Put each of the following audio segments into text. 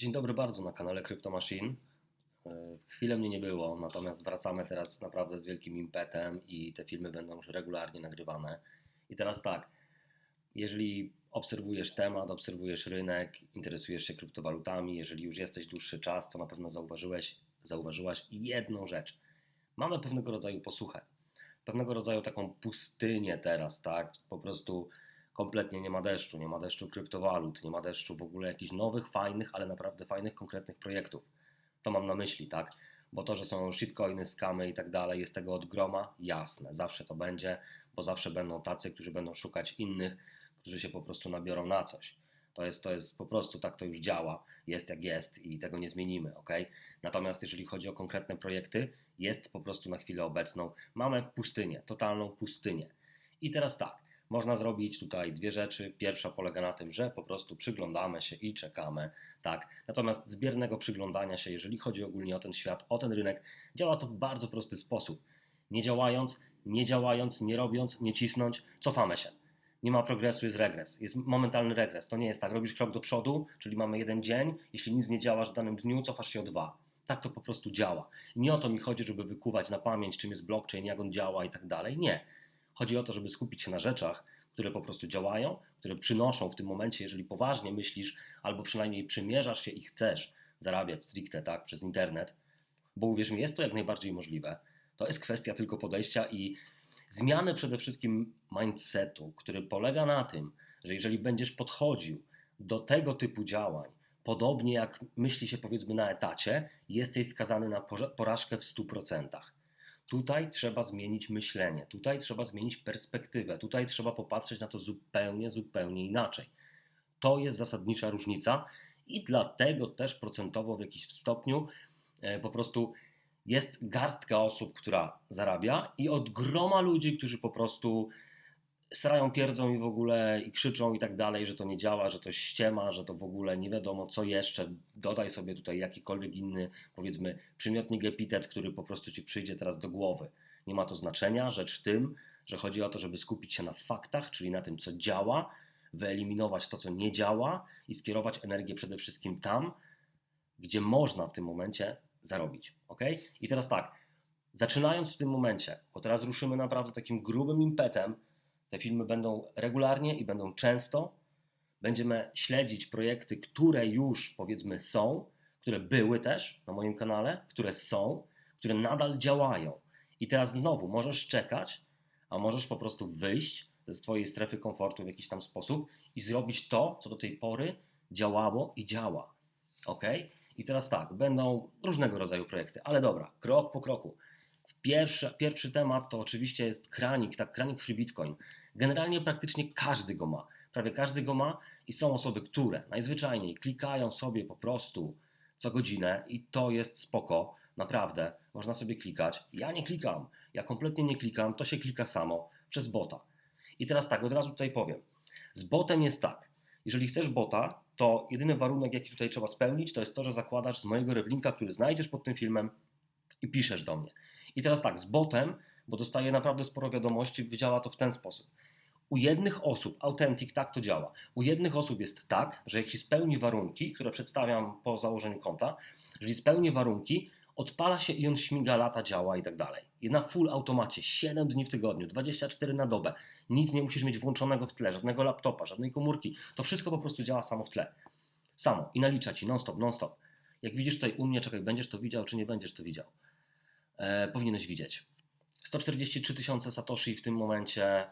Dzień dobry bardzo na kanale Crypto Machine. E, Chwilę mnie nie było, natomiast wracamy teraz naprawdę z wielkim impetem i te filmy będą już regularnie nagrywane. I teraz tak, jeżeli obserwujesz temat, obserwujesz rynek, interesujesz się kryptowalutami, jeżeli już jesteś dłuższy czas, to na pewno zauważyłeś, zauważyłaś jedną rzecz. Mamy pewnego rodzaju posłuchę, pewnego rodzaju taką pustynię teraz, tak? Po prostu kompletnie nie ma deszczu, nie ma deszczu kryptowalut, nie ma deszczu w ogóle jakichś nowych, fajnych, ale naprawdę fajnych, konkretnych projektów. To mam na myśli, tak? Bo to, że są shitcoiny, skamy i tak dalej, jest tego od groma, jasne, zawsze to będzie, bo zawsze będą tacy, którzy będą szukać innych, którzy się po prostu nabiorą na coś. To jest, to jest po prostu tak to już działa, jest jak jest i tego nie zmienimy, ok? Natomiast jeżeli chodzi o konkretne projekty, jest po prostu na chwilę obecną, mamy pustynię, totalną pustynię. I teraz tak, można zrobić tutaj dwie rzeczy. Pierwsza polega na tym, że po prostu przyglądamy się i czekamy, tak. Natomiast z biernego przyglądania się, jeżeli chodzi ogólnie o ten świat, o ten rynek, działa to w bardzo prosty sposób. Nie działając, nie działając, nie robiąc, nie cisnąć, cofamy się. Nie ma progresu, jest regres. Jest momentalny regres. To nie jest tak. Robisz krok do przodu, czyli mamy jeden dzień. Jeśli nic nie działasz w danym dniu, cofasz się o dwa. Tak to po prostu działa. Nie o to mi chodzi, żeby wykuwać na pamięć, czym jest blockchain, jak on działa i tak dalej. Nie. Chodzi o to, żeby skupić się na rzeczach, które po prostu działają, które przynoszą w tym momencie, jeżeli poważnie myślisz, albo przynajmniej przymierzasz się i chcesz zarabiać stricte tak przez internet, bo uwierz mi, jest to jak najbardziej możliwe. To jest kwestia tylko podejścia i zmiany przede wszystkim mindsetu, który polega na tym, że jeżeli będziesz podchodził do tego typu działań, podobnie jak myśli się powiedzmy na etacie, jesteś skazany na porażkę w 100%. Tutaj trzeba zmienić myślenie, tutaj trzeba zmienić perspektywę, tutaj trzeba popatrzeć na to zupełnie, zupełnie inaczej. To jest zasadnicza różnica i dlatego też procentowo w jakimś stopniu e, po prostu jest garstka osób, która zarabia i od groma ludzi, którzy po prostu srają pierdzą i w ogóle i krzyczą i tak dalej, że to nie działa, że to ściema, że to w ogóle nie wiadomo co jeszcze. Dodaj sobie tutaj jakikolwiek inny, powiedzmy, przymiotnik, epitet, który po prostu ci przyjdzie teraz do głowy. Nie ma to znaczenia. Rzecz w tym, że chodzi o to, żeby skupić się na faktach, czyli na tym, co działa, wyeliminować to, co nie działa i skierować energię przede wszystkim tam, gdzie można w tym momencie zarobić. Ok? I teraz tak, zaczynając w tym momencie, bo teraz ruszymy naprawdę takim grubym impetem, te filmy będą regularnie i będą często. Będziemy śledzić projekty, które już powiedzmy są, które były też na moim kanale, które są, które nadal działają. I teraz znowu możesz czekać, a możesz po prostu wyjść ze swojej strefy komfortu w jakiś tam sposób i zrobić to, co do tej pory działało i działa. Ok? I teraz tak, będą różnego rodzaju projekty, ale dobra, krok po kroku. Pierwszy, pierwszy temat to oczywiście jest kranik, tak, kranik Free Bitcoin. Generalnie praktycznie każdy go ma. Prawie każdy go ma i są osoby, które najzwyczajniej klikają sobie po prostu co godzinę i to jest spoko, naprawdę, można sobie klikać. Ja nie klikam, ja kompletnie nie klikam, to się klika samo przez bota. I teraz tak, od razu tutaj powiem. Z botem jest tak, jeżeli chcesz bota, to jedyny warunek, jaki tutaj trzeba spełnić, to jest to, że zakładasz z mojego rewlinka, który znajdziesz pod tym filmem i piszesz do mnie. I teraz tak, z botem, bo dostaję naprawdę sporo wiadomości, działa to w ten sposób. U jednych osób, Authentic tak to działa. U jednych osób jest tak, że jeśli spełni warunki, które przedstawiam po założeniu konta, jeżeli spełni warunki, odpala się i on śmiga, lata, działa i tak dalej. I na full automacie, 7 dni w tygodniu, 24 na dobę. Nic nie musisz mieć włączonego w tle, żadnego laptopa, żadnej komórki. To wszystko po prostu działa samo w tle. Samo i nalicza ci non-stop, non-stop. Jak widzisz tutaj u mnie, czekaj, będziesz to widział, czy nie będziesz to widział e, powinieneś widzieć. 143 tysiące Satoshi w tym momencie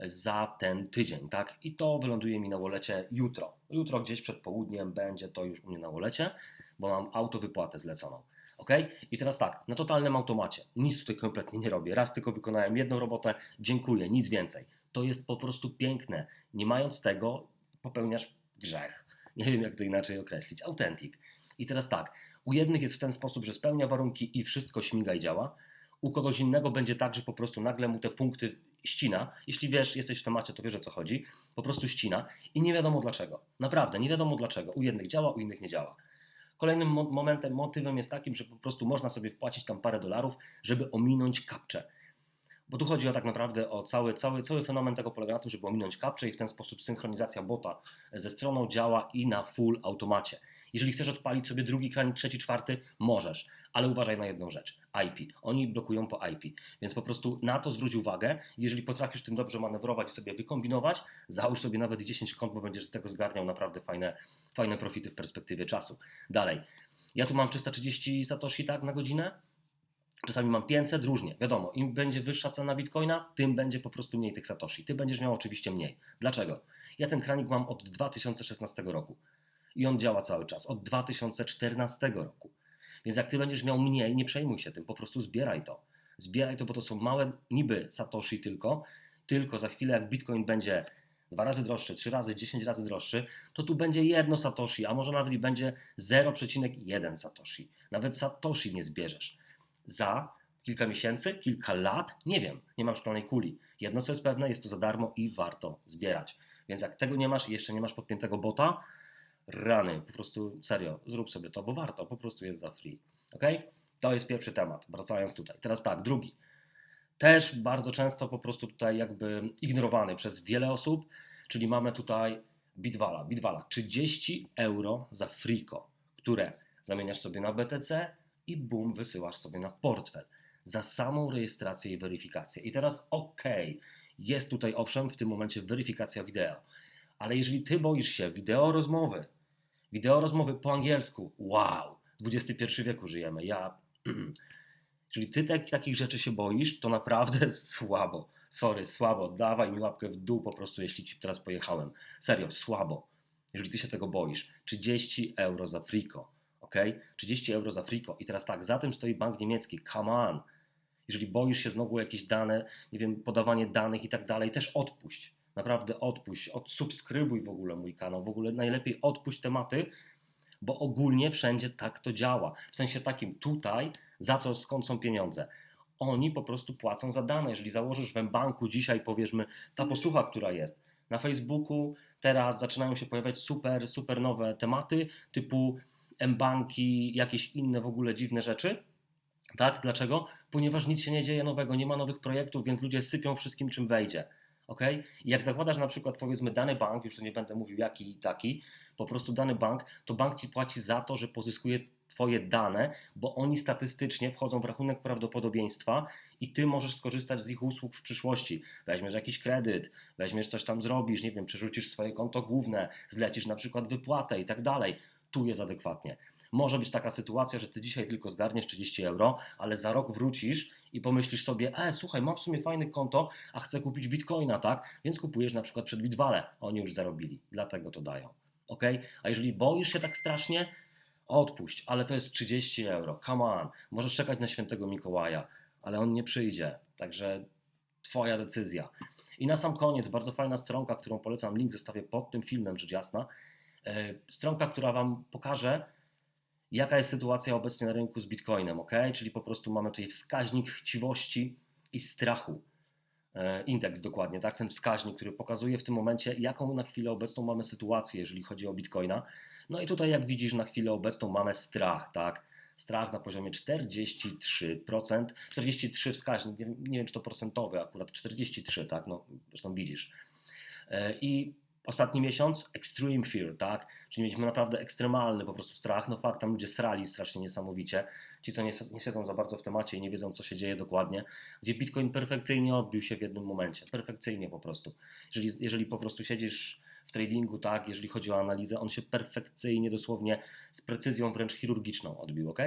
za ten tydzień, tak? I to wyląduje mi na wolecie jutro. Jutro gdzieś przed południem będzie to już u mnie na wolecie, bo mam auto wypłatę zleconą. Ok? I teraz tak, na totalnym automacie. Nic tutaj kompletnie nie robię. Raz tylko wykonałem jedną robotę, dziękuję, nic więcej. To jest po prostu piękne. Nie mając tego, popełniasz grzech. Nie wiem, jak to inaczej określić. Autentik. I teraz tak, u jednych jest w ten sposób, że spełnia warunki i wszystko śmiga i działa. U kogoś innego będzie tak, że po prostu nagle mu te punkty ścina. Jeśli wiesz, jesteś w temacie, to wiesz o co chodzi. Po prostu ścina i nie wiadomo dlaczego. Naprawdę, nie wiadomo dlaczego. U jednych działa, u innych nie działa. Kolejnym momentem, motywem jest takim, że po prostu można sobie wpłacić tam parę dolarów, żeby ominąć kapcze. Bo tu chodzi o tak naprawdę o cały, cały, cały fenomen tego polega na tym, żeby ominąć kapcze i w ten sposób synchronizacja bota ze stroną działa i na full automacie. Jeżeli chcesz odpalić sobie drugi kranik, trzeci, czwarty, możesz, ale uważaj na jedną rzecz. IP. Oni blokują po IP, więc po prostu na to zwróć uwagę. Jeżeli potrafisz tym dobrze manewrować i sobie wykombinować, załóż sobie nawet 10 kont, bo będziesz z tego zgarniał naprawdę fajne, fajne profity w perspektywie czasu. Dalej. Ja tu mam 330 satoshi tak na godzinę. Czasami mam 500, różnie. Wiadomo, im będzie wyższa cena bitcoina, tym będzie po prostu mniej tych satoshi. Ty będziesz miał oczywiście mniej. Dlaczego? Ja ten kranik mam od 2016 roku i on działa cały czas, od 2014 roku. Więc jak ty będziesz miał mniej, nie przejmuj się tym, po prostu zbieraj to. Zbieraj to, bo to są małe niby satoshi tylko, tylko za chwilę jak bitcoin będzie dwa razy droższy, trzy razy, dziesięć razy droższy, to tu będzie jedno satoshi, a może nawet i będzie 0,1 satoshi. Nawet satoshi nie zbierzesz. Za kilka miesięcy, kilka lat, nie wiem, nie mam szklanej kuli. Jedno co jest pewne, jest to za darmo i warto zbierać. Więc jak tego nie masz i jeszcze nie masz podpiętego bota, rany, po prostu serio, zrób sobie to, bo warto, po prostu jest za free. Ok? To jest pierwszy temat, wracając tutaj. Teraz tak, drugi. Też bardzo często po prostu tutaj jakby ignorowany przez wiele osób, czyli mamy tutaj Bitwala. Bitwala 30 euro za friko, które zamieniasz sobie na BTC i bum, wysyłasz sobie na portfel za samą rejestrację i weryfikację. I teraz ok, jest tutaj owszem w tym momencie weryfikacja wideo, ale jeżeli ty boisz się wideo rozmowy, wideo rozmowy po angielsku, wow, XXI wieku żyjemy, ja... Jeżeli ty tak, takich rzeczy się boisz, to naprawdę słabo. Sorry, słabo. Dawaj mi łapkę w dół po prostu, jeśli ci teraz pojechałem. Serio, słabo. Jeżeli ty się tego boisz. 30 euro za friko. Ok? 30 euro za friko. I teraz tak, za tym stoi bank niemiecki. Come on. Jeżeli boisz się znowu jakieś dane, nie wiem, podawanie danych i tak dalej, też odpuść. Naprawdę odpuść. Odsubskrybuj w ogóle mój kanał. W ogóle najlepiej odpuść tematy, bo ogólnie wszędzie tak to działa. W sensie takim tutaj, za co, skąd są pieniądze? Oni po prostu płacą za dane. Jeżeli założysz w banku dzisiaj, powiedzmy, ta posłucha, która jest na Facebooku, teraz zaczynają się pojawiać super, super nowe tematy typu M-banki, jakieś inne w ogóle dziwne rzeczy. Tak? Dlaczego? Ponieważ nic się nie dzieje nowego, nie ma nowych projektów, więc ludzie sypią wszystkim, czym wejdzie. ok? I jak zakładasz na przykład, powiedzmy, dany bank, już tu nie będę mówił jaki i taki, po prostu dany bank, to bank ci płaci za to, że pozyskuje Twoje dane, bo oni statystycznie wchodzą w rachunek prawdopodobieństwa i Ty możesz skorzystać z ich usług w przyszłości. Weźmiesz jakiś kredyt, weźmiesz coś tam zrobisz, nie wiem, przerzucisz swoje konto główne, zlecisz na przykład wypłatę i tak dalej. Tu jest adekwatnie. Może być taka sytuacja, że Ty dzisiaj tylko zgarniesz 30 euro, ale za rok wrócisz i pomyślisz sobie, e, słuchaj, mam w sumie fajne konto, a chcę kupić bitcoina, tak? Więc kupujesz na przykład przed Bitwale. Oni już zarobili, dlatego to dają ok? A jeżeli boisz się tak strasznie, odpuść, ale to jest 30 euro, come on, możesz czekać na świętego Mikołaja, ale on nie przyjdzie, także twoja decyzja. I na sam koniec, bardzo fajna stronka, którą polecam, link zostawię pod tym filmem, rzecz jasna, stronka, która Wam pokaże, jaka jest sytuacja obecnie na rynku z Bitcoinem, ok? Czyli po prostu mamy tutaj wskaźnik chciwości i strachu. E, indeks dokładnie, tak? Ten wskaźnik, który pokazuje w tym momencie, jaką na chwilę obecną mamy sytuację, jeżeli chodzi o Bitcoina. No i tutaj, jak widzisz, na chwilę obecną mamy strach, tak? Strach na poziomie 43%, 43 wskaźnik, nie, nie wiem czy to procentowy akurat, 43, tak? No, zresztą widzisz. E, I Ostatni miesiąc Extreme Fear, tak? Czyli mieliśmy naprawdę ekstremalny po prostu strach. No fakt, tam ludzie srali strasznie niesamowicie. Ci, co nie, nie siedzą za bardzo w temacie i nie wiedzą, co się dzieje dokładnie, gdzie Bitcoin perfekcyjnie odbił się w jednym momencie. Perfekcyjnie po prostu. Jeżeli, jeżeli po prostu siedzisz w tradingu, tak, jeżeli chodzi o analizę, on się perfekcyjnie, dosłownie z precyzją wręcz chirurgiczną odbił, ok?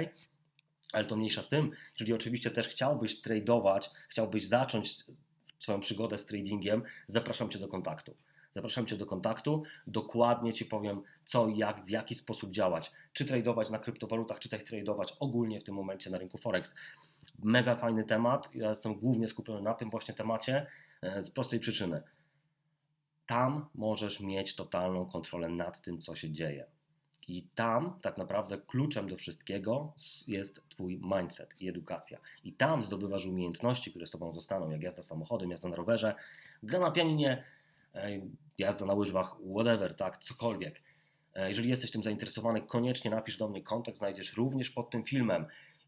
Ale to mniejsza z tym, jeżeli oczywiście też chciałbyś tradować, chciałbyś zacząć swoją przygodę z tradingiem, zapraszam Cię do kontaktu. Zapraszam Cię do kontaktu. Dokładnie Ci powiem, co, jak, w jaki sposób działać. Czy tradować na kryptowalutach, czy też tradować ogólnie w tym momencie na rynku Forex. Mega fajny temat. Ja jestem głównie skupiony na tym właśnie temacie e, z prostej przyczyny. Tam możesz mieć totalną kontrolę nad tym, co się dzieje. I tam tak naprawdę kluczem do wszystkiego jest Twój mindset i edukacja. I tam zdobywasz umiejętności, które z Tobą zostaną, jak jazda samochodem, jazda na rowerze, gra na pianinie, jazda na łyżwach, whatever, tak, cokolwiek. E, jeżeli jesteś tym zainteresowany, koniecznie napisz do mnie kontakt, znajdziesz również pod tym filmem.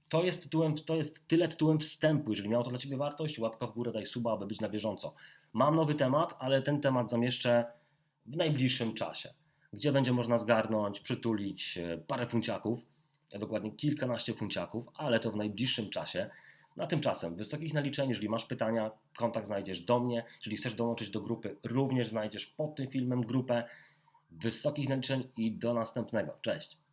To jest, tytułem, to jest tyle tytułem wstępu. Jeżeli miało to dla Ciebie wartość, łapka w górę, daj suba, aby być na bieżąco. Mam nowy temat, ale ten temat zamieszczę w najbliższym czasie. gdzie będzie można zgarnąć, przytulić e, parę funciaków, dokładnie kilkanaście funciaków, ale to w najbliższym czasie. Na tymczasem wysokich naliczeń, jeżeli masz pytania, kontakt znajdziesz do mnie. Jeżeli chcesz dołączyć do grupy, również znajdziesz pod tym filmem grupę wysokich naliczeń i do następnego. Cześć!